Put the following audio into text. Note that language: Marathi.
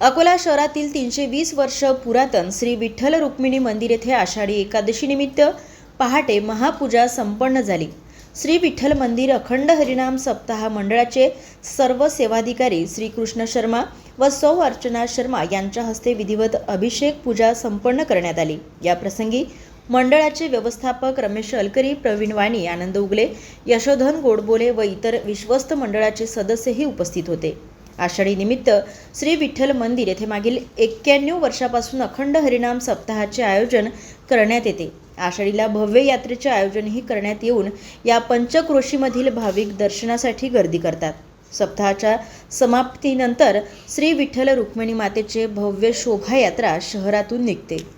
अकोला शहरातील तीनशे वीस वर्ष पुरातन श्री विठ्ठल रुक्मिणी मंदिर येथे आषाढी एकादशीनिमित्त पहाटे महापूजा संपन्न झाली. श्री विठ्ठल मंदिर अखंड हरिनाम सप्ताह मंडळाचे सर्व सेवाधिकारी श्री कृष्ण शर्मा व सौ अर्चना शर्मा यांच्या हस्ते विधिवत अभिषेक पूजा संपन्न करण्यात आली. या प्रसंगी मंडळाचे व्यवस्थापक रमेश अलकरी प्रवीण वाणी आनंद उगले यशोधन गोडबोले व इतर विश्वस्त मंडळाचे सदस्यही उपस्थित होते. आषाढी निमित्त श्री विठ्ठल मंदिर येथे मागील एक्क्याण्णव वर्षापासून अखंड हरिनाम सप्ताहाचे आयोजन करण्यात येते. आषाढीला भव्य यात्रेचे आयोजनही करण्यात येऊन या पंचक्रोशीमधील भाविक दर्शनासाठी गर्दी करतात. सप्ताहाच्या समाप्तीनंतर श्री विठ्ठल रुक्मिणी मातेचे भव्य शोभायात्रा शहरातून निघते.